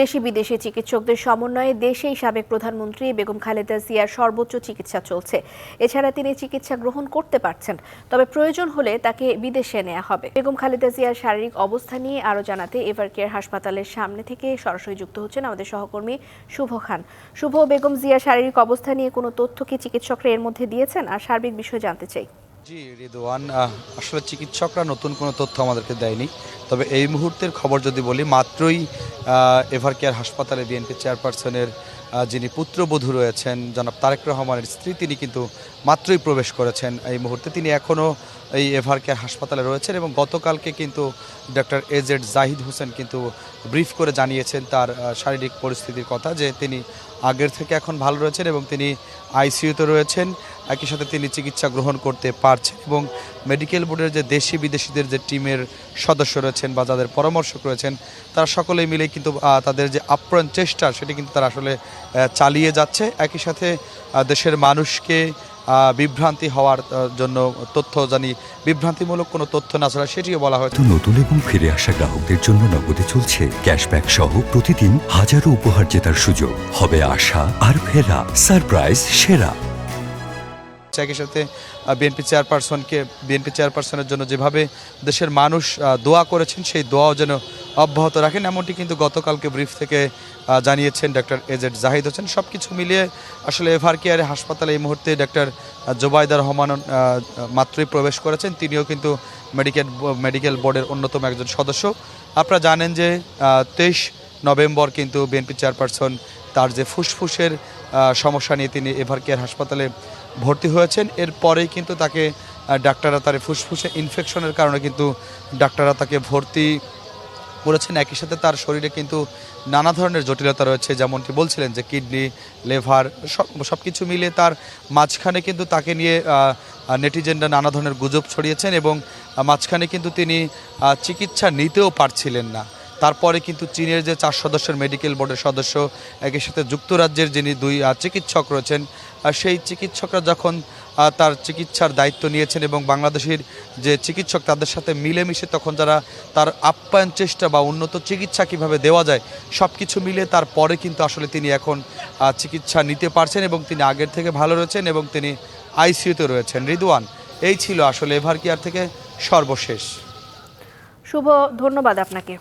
দেশি বিদেশি চিকিৎসকদের সমন্বয়ে দেশেই সাবেক প্রধানমন্ত্রী বেগম খালেদা জিয়ার সর্বোচ্চ চিকিৎসা চলছে। এছাড়া তিনি চিকিৎসা গ্রহণ করতে পারছেন, তবে প্রয়োজন হলে তাকে বিদেশে নেওয়া হবে। বেগম খালেদা জিয়ার শারীরিক অবস্থা নিয়ে আরও জানাতে এভার কেয়ার হাসপাতালের সামনে থেকে সরাসরি যুক্ত হচ্ছেন আমাদের সহকর্মী শুভ খান। শুভ, বেগম জিয়ার শারীরিক অবস্থা নিয়ে কোনো তথ্য কি চিকিৎসকরা এর মধ্যে দিয়েছেন? আর সার্বিক বিষয় জানতে চাই। জি, রিদওয়ান আসলে চিকিৎসকরা নতুন কোনো তথ্য আমাদেরকে দেয়নি। তবে এই মুহূর্তের খবর যদি বলি, মাত্রই এভার কেয়ার হাসপাতালে বিএনপি চেয়ারপারসনের যিনি পুত্রবধূ রয়েছেন, জনাব তারেক রহমানের স্ত্রী, তিনি কিন্তু মাত্রই প্রবেশ করেছেন এই মুহূর্তে। তিনি এখনও এই এভার কেয়ার হাসপাতালে রয়েছেন এবং গতকালকে কিন্তু ডক্টর এজেড জাহিদ হোসেন কিন্তু ব্রিফ করে জানিয়েছেন তার শারীরিক পরিস্থিতির কথা যে তিনি আগের থেকে এখন ভালো রয়েছেন এবং তিনি আইসিইউতে রয়েছেন। একই সাথে তিনি চিকিৎসা গ্রহণ করতে পারছেন এবং মেডিকেল বোর্ডের যে দেশি বিদেশিদের যে টিমের সদস্য রয়েছেন বা যাদের পরামর্শক রয়েছেন, তারা সকলেই মিলে কিন্তু তাদের যে আপ্রাণ চেষ্টা, সেটি কিন্তু তারা আসলে চালিয়ে যাচ্ছে। একই সাথে দেশের মানুষকে বিভ্রান্তি হওয়ার জন্য তথ্য জানি, বিভ্রান্তিমূলক কোনো তথ্য না ছাড়া সেটিও বলা হয়েছে। নতুন এবং ফিরে আসা গ্রাহকদের জন্য নগদে চলছে ক্যাশব্যাক সহ প্রতিদিন হাজারো উপহার জেতার সুযোগ। হবে আশা আর ফেরা সারপ্রাইজ সেরা। একই সাথে বিএনপি চেয়ারপারসনকে, বিএনপি চেয়ারপারসনের জন্য যেভাবে দেশের মানুষ দোয়া করেছেন, সেই দোয়াও যেন অব্যাহত রাখেন। এমনটি কিন্তু গতকালকে ব্রিফ থেকে জানিয়েছেন ডক্টর এজেড জাহিদ হোসেন। সব কিছু মিলিয়ে আসলে এভার কেয়ারে হাসপাতালে এই মুহূর্তে ডক্টর জোবাইদা রহমান মাত্রই প্রবেশ করেছেন। তিনিও কিন্তু মেডিকেল মেডিকেল বোর্ডের অন্যতম একজন সদস্য। আপনারা জানেন যে তেইশ নভেম্বর কিন্তু বিএনপি চেয়ারপারসন তার যে ফুসফুসের সমস্যা নিয়ে তিনি এভার কেয়ার হাসপাতালে ভর্তি হয়েছেন। এরপরেই কিন্তু তাকে ডাক্তাররা তার ফুসফুসে ইনফেকশনের কারণে কিন্তু ডাক্তাররা তাকে ভর্তি করেছেন। একই সাথে তার শরীরে কিন্তু নানা ধরনের জটিলতা রয়েছে, যেমনটি বলছিলেন যে কিডনি, লেভার, সব কিছু মিলিয়ে তার মাঝখানে কিন্তু তাকে নিয়ে নেটিজেনরা নানা ধরনের গুজব ছড়িয়েছেন এবং মাঝখানে কিন্তু তিনি চিকিৎসা নিতেও পারছিলেন না। তারপরে কিন্তু চীনের যে চার সদস্যের মেডিকেল বোর্ডের সদস্য, একই সাথে যুক্তরাজ্যের যিনি দুই চিকিৎসক রয়েছেন সেই চিকিৎসকরা যখন তার চিকিৎসার দায়িত্ব নিয়েছেন এবং বাংলাদেশের যে চিকিৎসক তাদের সাথে মিলেমিশে তখন যারা তার আপ্যায়ন চেষ্টা বা উন্নত চিকিৎসা কীভাবে দেওয়া যায় সব কিছু মিলে তারপরে কিন্তু আসলে তিনি এখন চিকিৎসা নিতে পারছেন এবং তিনি আগের থেকে ভালো রয়েছেন এবং তিনি আইসিইউতে রয়েছেন। রিদওয়ান, এই ছিল আসলে এভার কেয়ার থেকে সর্বশেষ। শুভ, ধন্যবাদ আপনাকে।